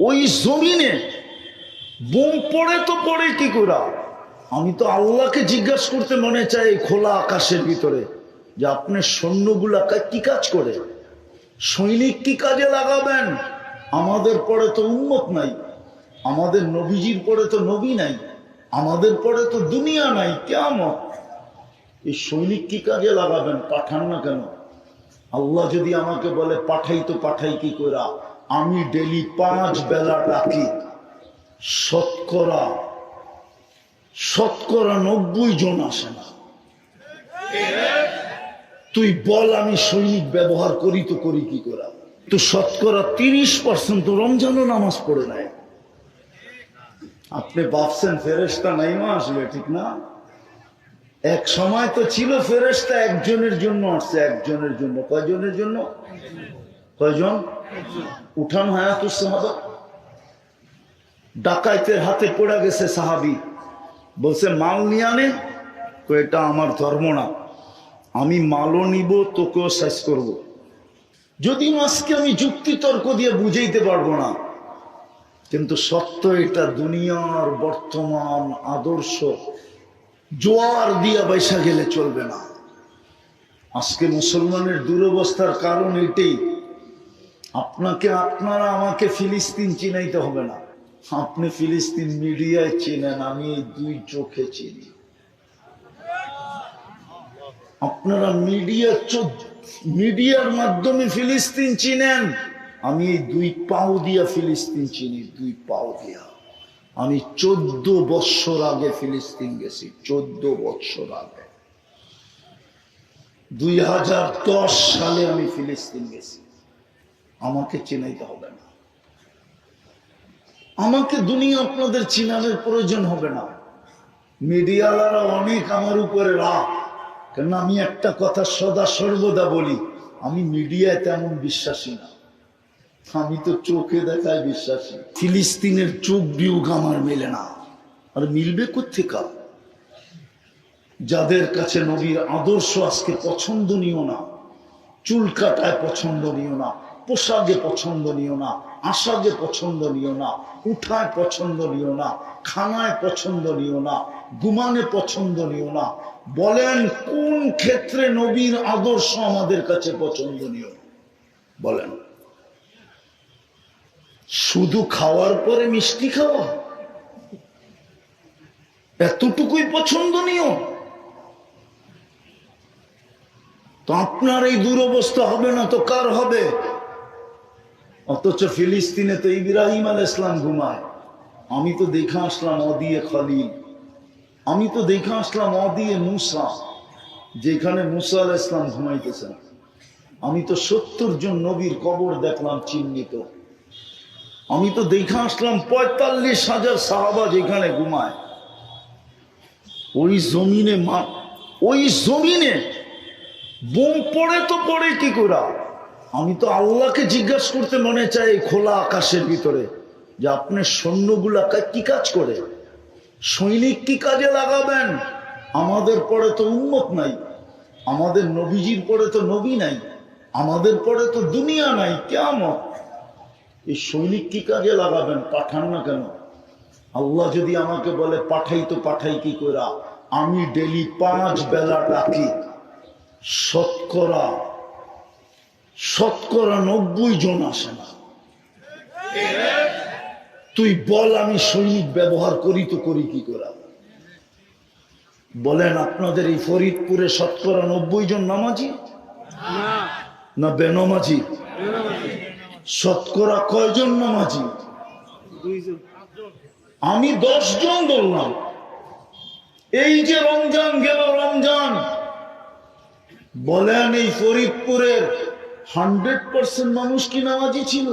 ওই জমিনে বোম পড়ে তো পড়ে কি করা? আমি তো আল্লাহকে জিজ্ঞাসা করতে মনে চাই খোলা আকাশের ভিতরে যে আপনার সৈন্যগুলা কা- কাজ করে? সৈনিক কি কাজে লাগাবেন? আমাদের পরে তো উন্মত নাই। আমাদের নবীজির পরে তো নবী নাই। আমাদের পরে তো দুনিয়া নাই কেমন এই সৈনিক কি কাজে লাগাবেন? পাঠান না কেন? আল্লাহ যদি আমাকে বলে, পাঠাই তো পাঠাই কি করা আমি ডেলি পাঁচ বেলা ডাকি। শতকরা শতকরা নব্বই জন আসে না। তুই বল, আমি সৈনিক ব্যবহার করি তো করি কি করা? তো শতকরা তিরিশ পার্সেন্ট তো রমজানও নামাজ পড়ে নেয় আপনি ভাবছেন ফেরেস্তা নাইমা আসবে ঠিক না? এক সময় তো ছিল ফেরেস্তা একজনের জন্য আসছে, একজনের জন্য। কয়জনের জন্য? কয়জন? উঠান হায়াতুস সাহাবা ডাকাইতের হাতে পড়ে গেছে সাহাবি। বলছে, মাল নিয়ে আনে। তো এটা আমার ধর্ম না। আমি মালও নিব, তোকেও শেষ করব। যদি আজকে আমি যুক্তি তর্ক দিয়ে বুঝাইতে পারব না, কিন্তু সত্য এটা দুনিয়ার বর্তমান আদর্শ। জোয়ার দিয়া বাইসা গেলে চলবে না। আজকে মুসলমানের দুরবস্থার কারণ এটাই। আপনাকে, আপনারা আমাকে ফিলিস্তিন চিনাইতে হবে না। আপনি ফিলিস্তিন মিডিয়ায় চিনেন, আমি দুই চোখে চিনি। আপনারা মিডিয়া মিডিয়ার মাধ্যমে ফিলিস্তিন চিনেন, আমি এই দুই পাও দিয়া ফিলিস্তিন চিনি, দুই পাও দিয়া। আমি চোদ্দ বৎসর আগে ফিলিস্তিন গেছি, চোদ্দ বৎসর আগে। দুই হাজার দশ সালে আমি ফিলিস্তিন গেছি। আমাকে চিনাইতে হবে না। আমাকে দুনিয়া আপনাদের চিনানোর প্রয়োজন হবে না। মিডিয়ালারা অনেক আমার উপরে রাগ। কেন আমি একটা কথা সদা সর্বদা বলি, আমি মিডিয়ায় তেমন বিশ্বাসী না। আমি তো চোখে দেখায় বিশ্বাসী। ফিলিস্তিনের চোখ বিয়োগ আমার মেলে না। আর মিলবে কোথেকা যাদের কাছে নবীর আদর্শ আজকে পছন্দনীয় না, চুল কাটায় পছন্দনীয় না পোশাকে পছন্দনীয় না, আশাকে পছন্দনীয় না, উঠায় পছন্দনীয় না, খানায় পছন্দনীয় না, গুমানে পছন্দনীয় না। বলেন, কোন ক্ষেত্রে নবীর আদর্শ আমাদের কাছে পছন্দনীয়? বলেন। শুধু খাওয়ার পরে মিষ্টি খাওয়া? এতটুকুই পছন্দনীয়? তো আপনার এই দুরবস্থা হবে না তো কার হবে? অথচ ফিলিস্তিনে তো ইব্রাহিম আল ইসলাম ঘুমায়। আমি তো দেখে আসলাম অদিয়ে খালিল। আমি তো দেখে আসলাম অদিয়ে মুসা, যেখানে মুসা আল ইসলাম ঘুমাইতেছেন। আমি তো সত্তর জন নবীর কবর দেখলাম চিহ্নিত। আমি তো দেখে আসলাম পঁয়তাল্লিশ হাজার সাহাবা যেখানে ঘুমায়। ওই জমিনে মা ওই জমিনে বোম পড়ে তো পড়ে কি করা আমি তো আল্লাহকে জিজ্ঞাসা করতে মনে চাই খোলা আকাশের ভিতরে যে আপনার সৈন্যগুলা কি কাজ করে? সৈনিক কি কাজে লাগাবেন? আমাদের পরে তো উন্মত নাই। আমাদের নবীজির পরে তো নবী নাই। আমাদের পরে তো দুনিয়া নাই কেমন এই সৈনিক কি কাজে লাগাবেন? পাঠান না কেন? আল্লাহ যদি আমাকে বলে, পাঠাই তো পাঠাই কি করা আমি ডেলি পাঁচ বেলা ডাকি। শতকরা শতকরা নব্বই জন আসে না। তুই বল, আমি সৈনিক ব্যবহার করি তো করি কি করা? বলেন, আপনাদের এই ফরিদপুরে শতকরা নব্বই জন নামাজি? না, বেনমাজি? শতকরা কয়জন নামাজি? আমি দশ জন বললাম। এই যে রমজান, গেল রমজান। বলেন, এই ফরিদপুরের হান্ড্রেড পার্সেন্ট মানুষ কি নামাজি ছিল?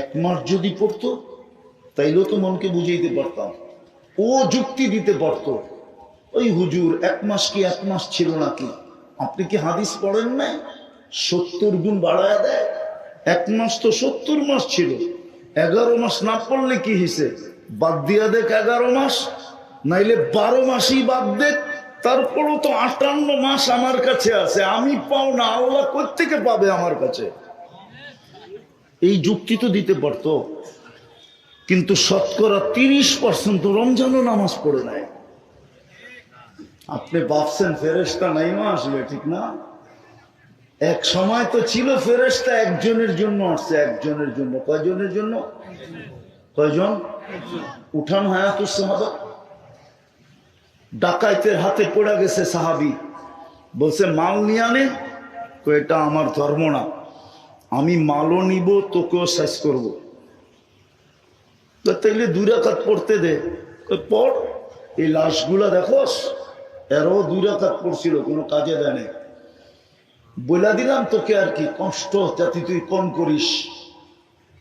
এক মাস যদি পড়তো, তাইলেও তো মনকে বুঝাইতে পারতাম। ও যুক্তি দিতে পারত, ওই হুজুর, এক মাস কি এক মাস ছিল নাকি? আপনি কি হাদিস পড়েন না সত্তর গুণ বাড়ায় দেয়। এক মাস তো সত্তর মাস ছিল। এগারো মাস না পড়লে কি হিসে বাদ দিয়া দেখ এগারো মাস, নাইলে বারো মাসই বাদ দেখ। তারপরও তো আটান্ন মাস আমার কাছে আছে। আমি পাও না, আল্লাহ কোথেকে পাবে আমার কাছে? এই যুক্তি তো দিতে পারতো। কিন্তু শতকরা তিরিশ পার্সেন্ট তো রমজানও নামাজ পড়ে নেয় আপনি ভাবছেন ফেরেস্তা নাই মা আসবে ঠিক না? এক সময় তো ছিল ফেরেস্তা একজনের জন্য আসছে, একজনের জন্য। কয়জনের জন্য? কয়জন? উঠান হায়াতুস সাহাবা ডাকাইতের হাতে পড়ে গেছে সাহাবি। বলছে, মাল নিয়ে আনে? তো এটা আমার ধর্ম না। আমি মালও নিব, তোকেও শেষ করব। দুই রাকাত পড়তে দে। পড়। এই লাশগুলা দেখোস, এরও দুই রাকাত পড়ছিল, কোনো কাজে দেয়। বলে দিলাম, তোকে আর কি কষ্ট যাতে তুই কম করিস।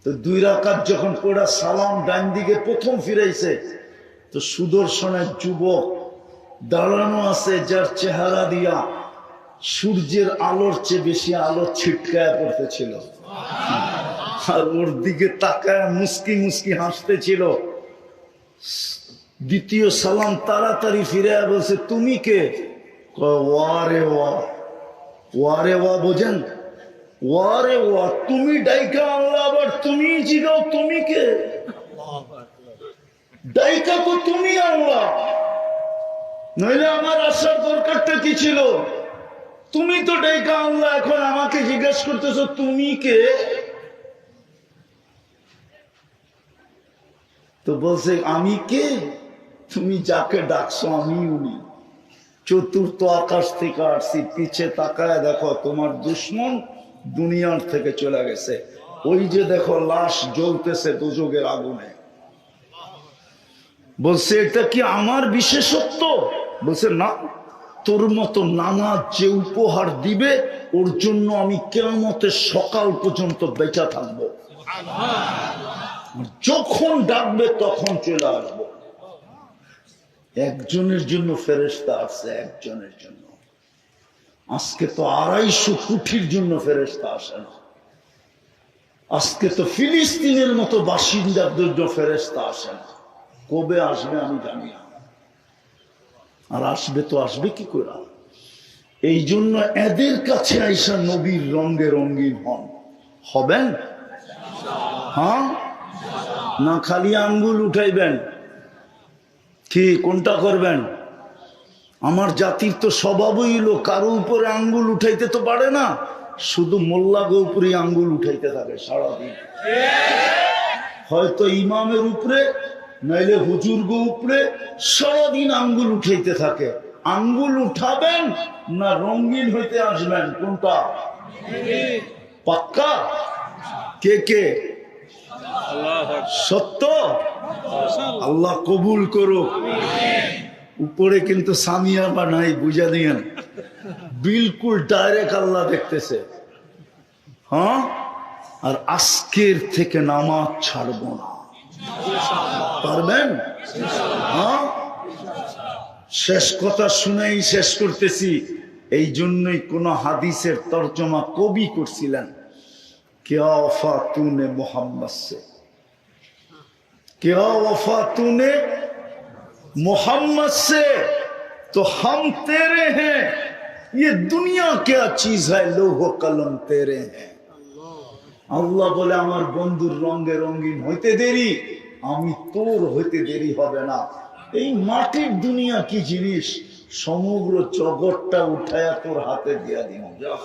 তো দুই রাকাত যখন পড়া সালাম ডান দিকে প্রথম ফিরাইছে, তো সুদর্শনের যুবক দাঁড়ানো আছে যার চেহারা দিয়া সূর্যের আলোর চেয়ে বেশি আলো ছিটকায় পড়তেছিল। আর ওর দিকে তাকায় মুস্কি মুস্কি হাসতেছিল। দ্বিতীয় সালাম তাড়াতাড়ি ফিরে বলছে, তুমি কে? ওয়ারে ওয়া। ওয়ারে ওয়া বোঝেন? ওয়ারে ওয়া, তুমি ডাইকা আনলা আবার তুমি জিগাও, তুমি কে? ডাইকা তো তুমি আনলা। নইলে আমার আসার দরকারটা কি ছিল? তুমি তো ডাইকা আনলা, এখন আমাকে জিজ্ঞেস করতেছ, তুমি কে? তো বলছে, আমি কে? তুমি যাকে ডাকছো আমি উনি চতুর্থ আকাশ থেকে আসছি, পিছে তাকায় দেখো, তোমার দুশ্মন দুনিয়ার থেকে চলে গেছে। ওই যে দেখো, লাশ জ্বলতেছে দুযোগের আগুনে। বলছে, এটা কি আমার বিশেষত্ব? বলছে, না, তোর মতো নামাজ যে উপহার দিবে, ওর জন্য আমি কেমতের সকাল পর্যন্ত বেঁচা থাকব। যখন ডাকবে, তখন চলে আসব। একজনের জন্য ফেরেস্তা আসছে, একজনের জন্য। আজকে তো আড়াইশো কোটির জন্য ফেরেস্তা আসে না। আজকে তো ফিলিস্তিনের মতো বাসিন্দার জন্য ফেরেস্তা আসে না। কবে আসবে আমি জানি না। আর আসবে তো আসবে কি করে? এই জন্য এদের কাছে আইসা নবীর রঙ্গে রঙ্গিন হন। হবেন? হ্যাঁ? না খালি আঙ্গুল উঠাইবেন। কি, কোনটা করবেন? আমার জাতির তো স্বভাবই হলো, কারও উপরে আঙ্গুল উঠাইতে তো পারে না। শুধু মোল্লাগো উপরে আঙ্গুল উঠাইতে থাকে সারাদিন। হয়তো ইমামের উপরে নাইলে হুজুর গো উপরে সারাদিন আঙ্গুল উঠাইতে থাকে। আঙ্গুল উঠাবেন না রঙিন হইতে আসবেন, কোনটা? পাক্কা? কে কে? সত্য? আল্লাহ কবুল করুক। উপরে কিন্তু সামিয়া বা নাই, বুঝা দিয়েন বিলকুল ডাইরেক্ট আল্লাহ দেখতেছে। হ্যাঁ? আর আজকের থেকে নামাজ ছাড়বো না। পারবেন হ্যাঁ শেষ কথা শুনেই শেষ করতেছি এই জন্যই কোন হাদিসের তর্জমা কবি করছিলেন क्या वफा तूने मोहम्मद से क्या वफा तूने मोहम्मद से तो हम तेरे हैं ये दुनिया क्या चीज है लोह कलम तेरे हैं আল্লাহ বলে আমার বন্ধুর রঙে রঙিন হইতে দেরি আমি তোর হইতে দেরি হবে না। এই মাটির দুনিয়া কি জিনিস? সমগ্র জগৎটা উঠায়া তোর হাতে দিয়া যা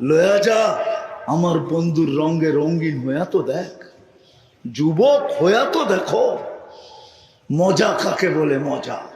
লয়া যা, আমার বন্ধুর রঙে রঙিন হইয়া তো দেখ। যুবক হইয়া তো দেখো। মজা কাকে বলে মজা?